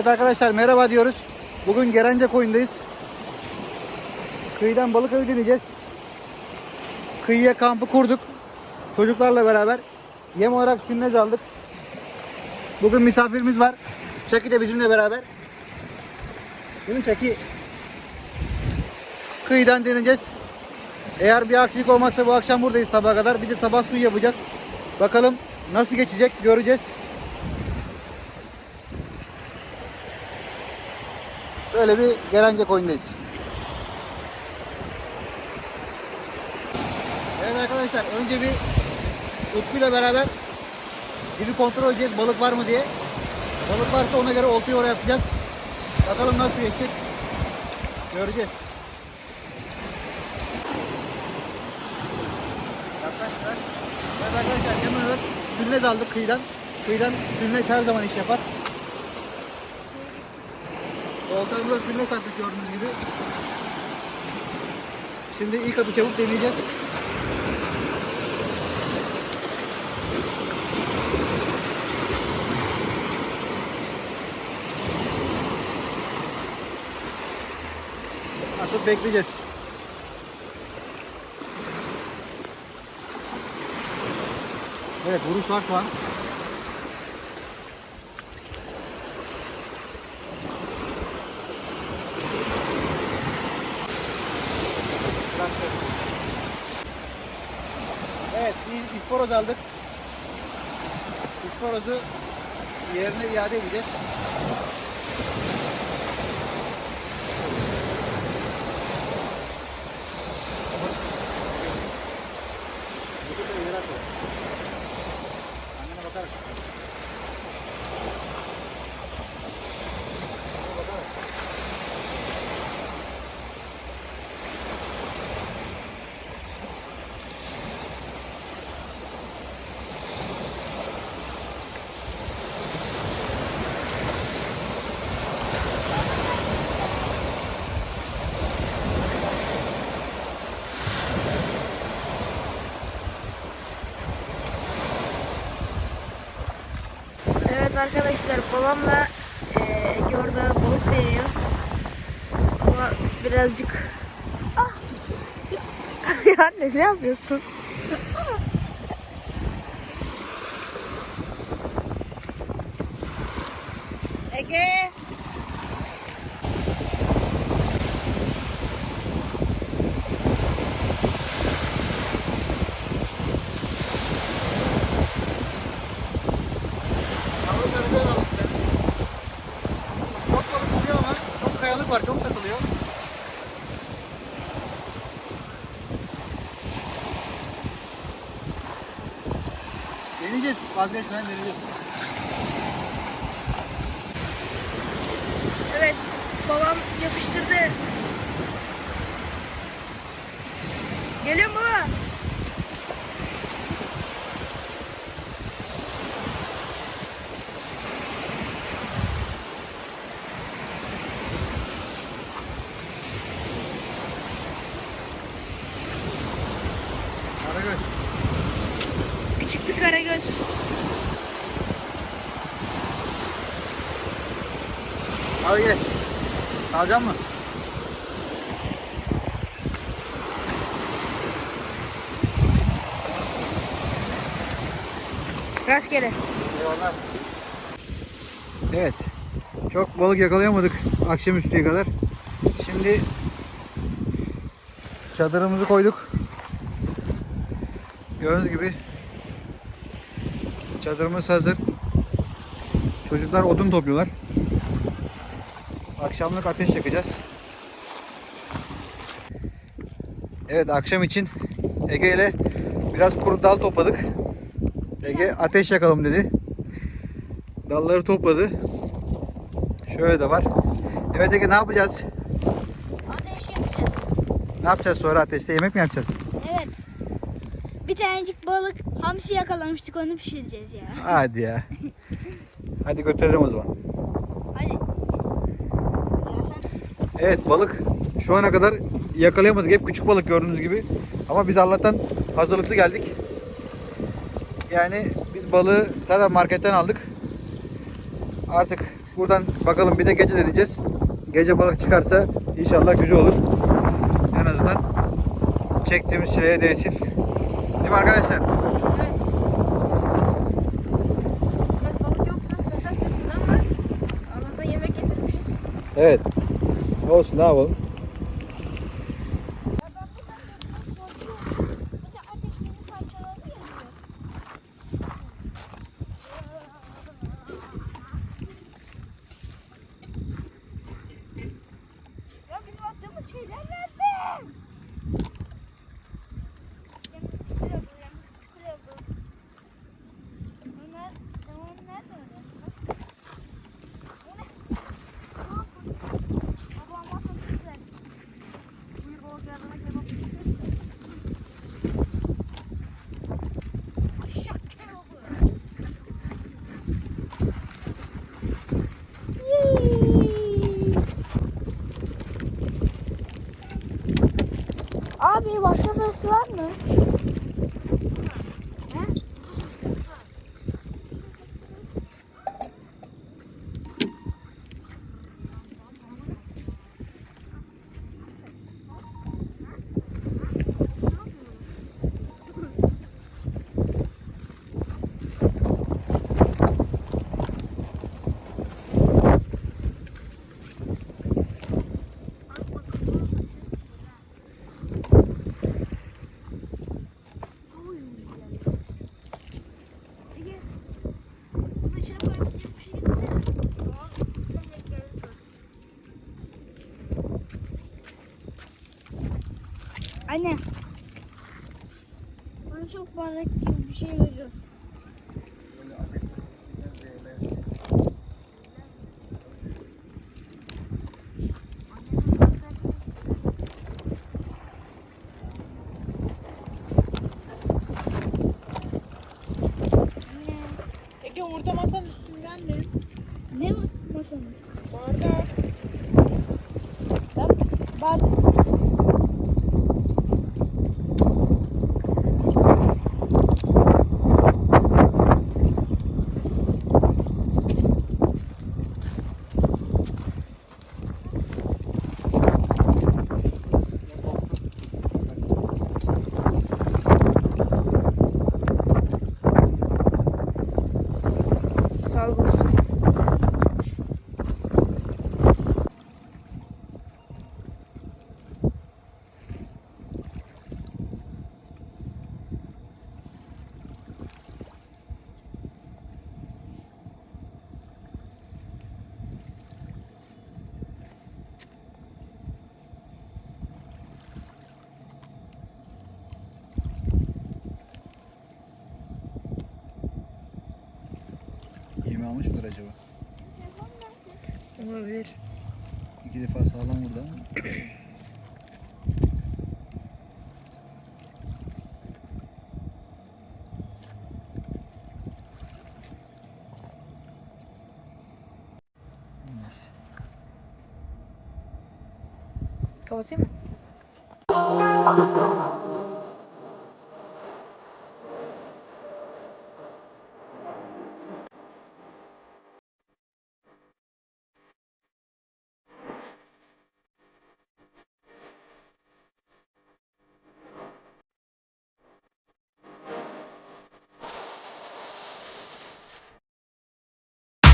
Evet arkadaşlar merhaba diyoruz. Bugün Gerence koyundayız. Kıyıdan balık avı deneyeceğiz. Kıyıya kampı kurduk. Çocuklarla beraber. Yem olarak sünnez aldık. Bugün misafirimiz var. Çaki de bizimle beraber. Mi Çaki? Kıyıdan deneyeceğiz. Eğer bir aksilik olmazsa bu akşam buradayız sabaha kadar. Bir de sabah suyu yapacağız. Bakalım nasıl geçecek göreceğiz. Böyle bir Gerence koyundayız. Evet arkadaşlar önce bir Utku ile beraber bir kontrol edeceğiz balık var mı diye. Balık varsa ona göre oltayı oraya atacağız. Bakalım nasıl geçecek. Göreceğiz. Yaklaştılar. Evet arkadaşlar hemen olarak sünnet aldık kıyıdan. Kıyıdan sünnet her zaman iş yapar. Oltamıza sünnet taktık gördüğünüz gibi. Şimdi ilk atış yapıp deneyeceğiz. Atıp bekleyeceğiz. Evet vuruş var şu an. Bıraktı. Evet bir isporoz aldık. İsporozu yerine iade edeceğiz. Evet arkadaşlar babamla eee Ege orada balık deniyor. Ama birazcık... Ah! ya anne ne yapıyorsun? Ege! Yavru karagöz aldık bir tane. Çok balık tutuyor ama çok kayalık var, çok takılıyor. Deneyeceğiz, vazgeçmeden deneyeceğiz. Evet babam yapıştırdı. Geliyor mu. Küçük bir karagöz. Hadi gel. Alacak mı? Rastgele. Eyvallah. Evet. Çok balık yakalayamadık akşamüstüye kadar. Şimdi çadırımızı koyduk. Gördüğünüz gibi çadırımız hazır. Çocuklar odun topluyorlar. Akşamlık ateş yakacağız. Evet akşam için Ege ile biraz kuru dal topladık. Ege ateş yakalım dedi. Dalları topladı. Şöyle de var. Evet Ege ne yapacağız? Ateş yapacağız. Ne yapacağız sonra ateşte yemek mi yapacağız? Evet. Bir tanecik balık hamsi yakalamıştık onu pişireceğiz ya. Hadi ya. Hadi götürelim o zaman. Hadi. Ya sen Evet balık şu ana kadar yakalayamadık. Hep küçük balık gördüğünüz gibi. Ama biz Allah'tan hazırlıklı geldik. Yani biz balığı zaten marketten aldık. Artık Buradan bakalım bir de gece deneyeceğiz. Gece balık çıkarsa inşallah güzel olur. En azından çektiğimiz çileye değsin. Değil mi arkadaşlar? Evet. Evet balık yoktu. Ama Allah'tan yemek getirmişiz. Evet. Olsun ne yapalım. Ya bizim attığımız şeyler nerede? Abi başka ses var Anne. Acaba? Olabilir. İki defa sağlam vurdu ama. Kapatayım mı?